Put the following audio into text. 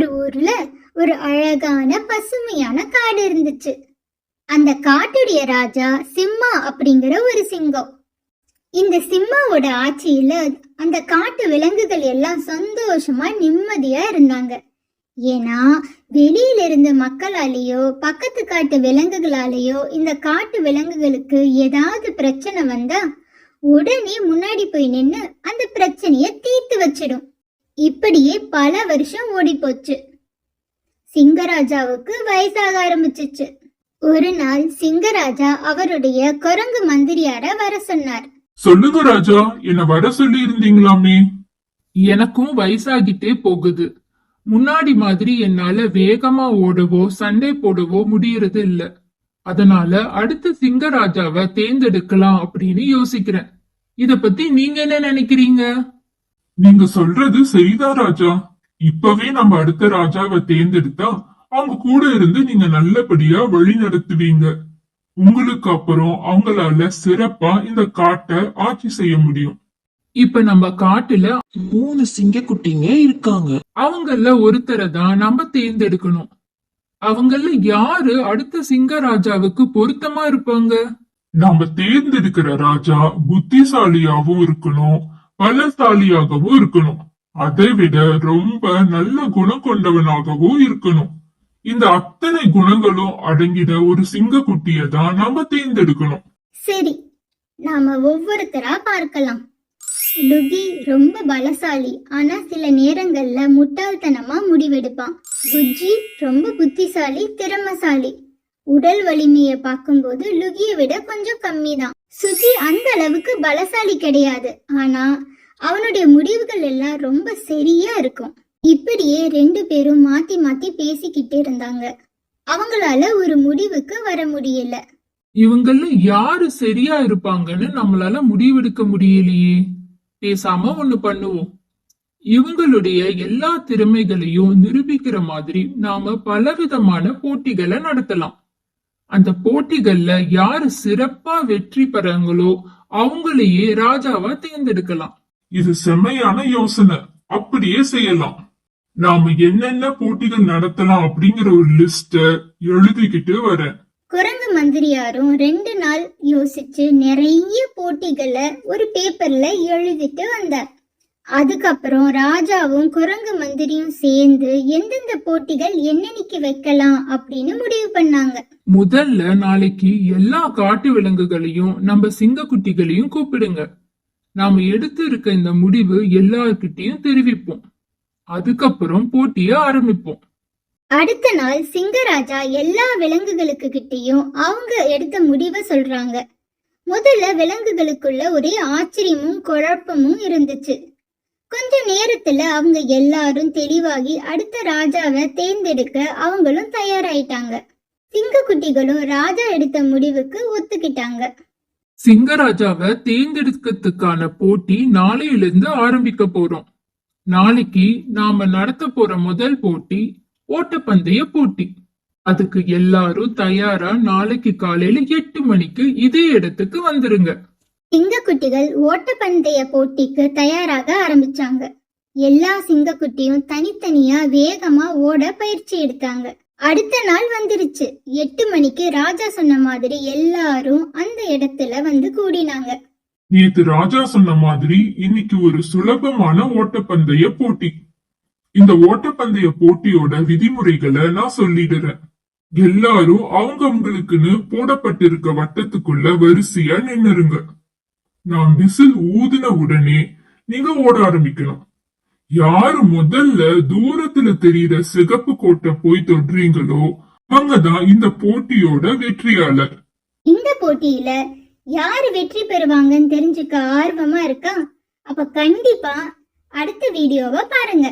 ஒரு ஊர்ல ஒரு அழகான பசுமையான காடு இருந்துச்சு. அந்த காட்டுடைய ராஜா சிம்மா அப்படிங்கிற ஒரு சிங்கம். இந்த சிம்மாவோட ஆட்சியில அந்த காட்டு விலங்குகள் எல்லாம் சந்தோஷமா நிம்மதியா இருந்தாங்க. ஏன்னா வெளியில இருந்த மக்களாலேயோ பக்கத்து காட்டு விலங்குகளாலேயோ இந்த காட்டு விலங்குகளுக்கு ஏதாவது பிரச்சனை வந்தா உடனே முன்னாடி போய் நின்னு அந்த பிரச்சனைய தீர்த்து வச்சிடும். இப்படியே பல வருஷம் ஓடி போச்சு சிங்கராஜாவுக்கு வயசாக ஆரம்பிச்சிச்சு. ஒரு நாள் சிங்கராஜா அவருடைய குரங்கு மந்திரியார வர சொன்னார். சொல்லுங்க ராஜா என்ன வர சொல்லி இருந்தீங்களாமே? எனக்கும் வயசாகிட்டே போகுது. முன்னாடி மாதிரி என்னால வேகமா ஓடவோ சண்டை போடவோ முடியறது இல்ல. அதனால அடுத்த சிங்கராஜாவை தேர்ந்தெடுக்கலாம் அப்படின்னு யோசிக்கிறேன். இத பத்தி நீங்க என்ன நினைக்கிறீங்க? நீங்க சொல்றது சரிதான் ராஜா. இப்பவே நம்ம அடுத்த ராஜாவை தேர்ந்தெடுத்தா அவங்க கூட இருந்து நீங்க நல்லபடியா வழி நடத்துவீங்க. உங்களுக்கு அப்புறம் அவங்களால சிறப்பா இந்த காட்டை ஆட்சி செய்ய முடியும். இப்ப நம்ம காட்டுல மூணு சிங்கக்குட்டிங்க இருக்காங்க. அவங்கள ஒருத்தரை தான் நம்ம தேர்ந்தெடுக்கணும். அவங்கள யாரு அடுத்த சிங்கராஜாவுக்கு பொருத்தமா இருப்பாங்க? நாம தேர்ந்தெடுக்கிற ராஜா புத்திசாலியாவும் இருக்கணும். பலசாலியாகவும் இருக்கணும். அதை விட ரொம்ப நல்ல குணம் கொண்டவனாகவும் இருக்கணும். இந்த அத்தனை குணங்களும் அடங்கிட ஒரு சிங்கக்குட்டியை தான் நாம தேர்ந்தெடுக்கணும். சரி நாம ஒவ்வொருத்தரா பார்க்கலாம். லுகி ரொம்ப பலசாலி ஆனா சில நேரங்கள்ல முட்டாள்தனமா முடிவெடுப்பான். குஜ்ஜி ரொம்ப புத்திசாலி திறமசாலி. உடல் வலிமையை பார்க்கும்போது லுகியை விட கொஞ்சம் கம்மி தான் சுஜி அந்த அளவுக்கு பலசாலி கிடையாது. ஆனா அவனுடைய முடிவுகள் எல்லாம் ரொம்ப சரியா இருக்கும். இப்படியே ரெண்டு பேரும் மாத்தி மாத்தி பேசிக்கிட்டே இருந்தாங்க. அவங்களால ஒரு முடிவுக்கு வர முடியல. இவங்கள யாரு சரியா இருப்பாங்கன்னு நம்மளால முடிவெடுக்க முடியலையே. பேசாம ஒண்ணு பண்ணுவோம். இவங்களுடைய எல்லா திறமைகளையும் நிரூபிக்கிற மாதிரி நாம பலவிதமான போட்டிகளை நடத்தலாம். அந்த போட்டிகள்ல யாரு சிறப்பா வெற்றி பெறாங்களோ அவங்களையே ராஜாவா தேர்ந்தெடுக்கலாம். இது செம்மையான யோசனை. அப்படியே செய்யலாம். நாம என்னென்ன போட்டிகள் நடத்தலாம் அப்படிங்கிற ஒரு லிஸ்ட எழுதிக்கிட்டு வரேன். குரங்கு மந்திரியாரும் ரெண்டு நாள் யோசிச்சு நிறைய போட்டிகளை ஒரு பேப்பர்ல எழுதிட்டு வந்தார். அதுக்கப்புறம் ராஜாவும் குரங்கு மந்திரியும் சேர்ந்து எந்தெந்த போட்டிகள் என்னன்னைக்கு வைக்கலாம் அப்படின்னு முடிவு பண்ணாங்க. முதல்ல நாளைக்கு எல்லா காட்டு விலங்குகளையும் நம்ம சிங்கக்குட்டிகளையும் கூப்பிடுங்க. நாம எடுத்து இருக்க இந்த முடிவு எல்லார்கிட்டயும் தெரிவிப்போம். அதுக்கப்புறம் போட்டிய ஆரம்பிப்போம். அடுத்த நாள் சிங்கராஜா எல்லா விலங்குகளுக்கு கிட்டயும் அவங்க எடுத்த முடிவை சொல்றாங்க. முதல்ல விலங்குகளுக்குள்ள ஒரே ஆச்சரியமும் குழப்பமும் இருந்துச்சு. கொஞ்ச நேரத்துல அவங்க எல்லாரும் தெளிவாகி அடுத்த ராஜாவை தேர்ந்தெடுக்க அவங்களும் தயாராயிட்டாங்க. சிங்கக்குட்டிகளும் ராஜா எடுத்த முடிவுக்கு ஒத்துக்கிட்டாங்க. சிங்கராஜாவை தேர்ந்தெடுக்கிறதுக்கான போட்டி நாளையில இருந்து ஆரம்பிக்க போறோம். நாளைக்கு நாம நடத்த போற முதல் போட்டி ஓட்டப்பந்தய போட்டி. அதுக்கு எல்லாரும் தயாரா நாளைக்கு காலையில எட்டு மணிக்கு இதே இடத்துக்கு வந்துருங்க. சிங்கக்குட்டிகள் ஓட்டப்பந்தய போட்டிக்கு தயாராக ஆரம்பிச்சாங்க. எல்லா சிங்கக்குட்டியும் தனித்தனியா வேகமா ஓட பயிற்சி எடுத்தாங்க. அடுத்த நாள் வந்துருச்சு. எட்டு மணிக்கு ராஜா சொன்ன மாதிரி எல்லாரும் அந்த இடத்துல வந்து கூடினாங்க. நேத்து ராஜா சொன்ன மாதிரி இன்னைக்கு ஒரு சுலபமான ஓட்டப்பந்தய போட்டி. இந்த ஓட்டப்பந்தய போட்டியோட விதிமுறைகளை நான் சொல்லிடுறேன். எல்லாரும் அவங்கவங்களுக்குன்னு போடப்பட்டிருக்க வட்டத்துக்குள்ள வரிசையா நின்னுருங்க. நான் விசில் ஊதின உடனே நீங்க ஓட ஆரம்பிக்கணும் யாரு முதல்ல தூரத்துல தெரியுற சிகப்பு கோட்டை போய் தொடுறீங்களோ அவங்கதான் இந்த போட்டியோட வெற்றியாளர். இந்த போட்டியில யாரு வெற்றி பெறுவாங்கன்னு தெரிஞ்சுக்க ஆர்வமா இருக்கா? அப்ப கண்டிப்பா அடுத்த வீடியோவை பாருங்க.